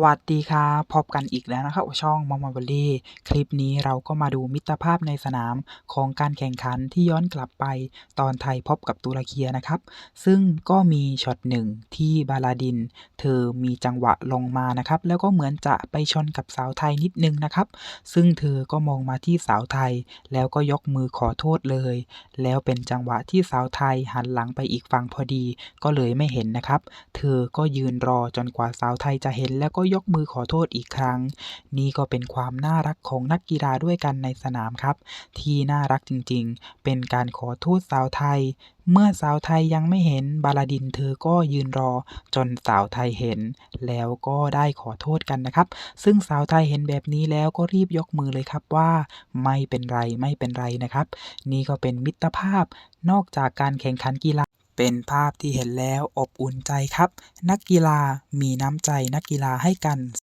สวัสดีครับพบกันอีกแล้วนะครับช่องมอมอเบลลี่คลิปนี้เราก็มาดูมิตรภาพในสนามของการแข่งขันที่ย้อนกลับไปตอนไทยพบกับตุรเคียนะครับ ซึ่งก็มีช็อตหนึ่งที่บาลาดิน เธอมีจังหวะลงมานะครับ แล้วก็เหมือนจะไปชนกับสาวไทยนิดนึงนะครับ ซึ่งเธอก็มองมาที่สาวไทย แล้วก็ยกมือขอโทษเลย แล้วเป็นจังหวะที่สาวไทยหันหลังไปอีกฝั่งพอดี ก็เลยไม่เห็นนะครับ เธอก็ยืนรอจนกว่าสาวไทยจะเห็นแล้วก็ยกมือขอโทษอีกครั้ง นี่ก็เป็นความน่ารักของนักกีฬาด้วยกันในสนามครับ ที่น่ารักจริงๆ เป็นการขอโทษสาวไทย เมื่อสาวไทยยังไม่เห็นบาลาดินเธอก็ยืนรอ จนสาวไทยเห็น แล้วก็ได้ขอโทษกันนะครับ ซึ่งสาวไทยเห็นแบบนี้แล้วก็รีบยกมือเลยครับว่า ไม่เป็นไรไม่เป็นไรนะครับ นี่ก็เป็นมิตรภาพนอกจากการแข่งขันกีฬา เป็นภาพที่เห็นแล้วอบอุ่นใจครับ นักกีฬามีน้ำใจนักกีฬาให้กัน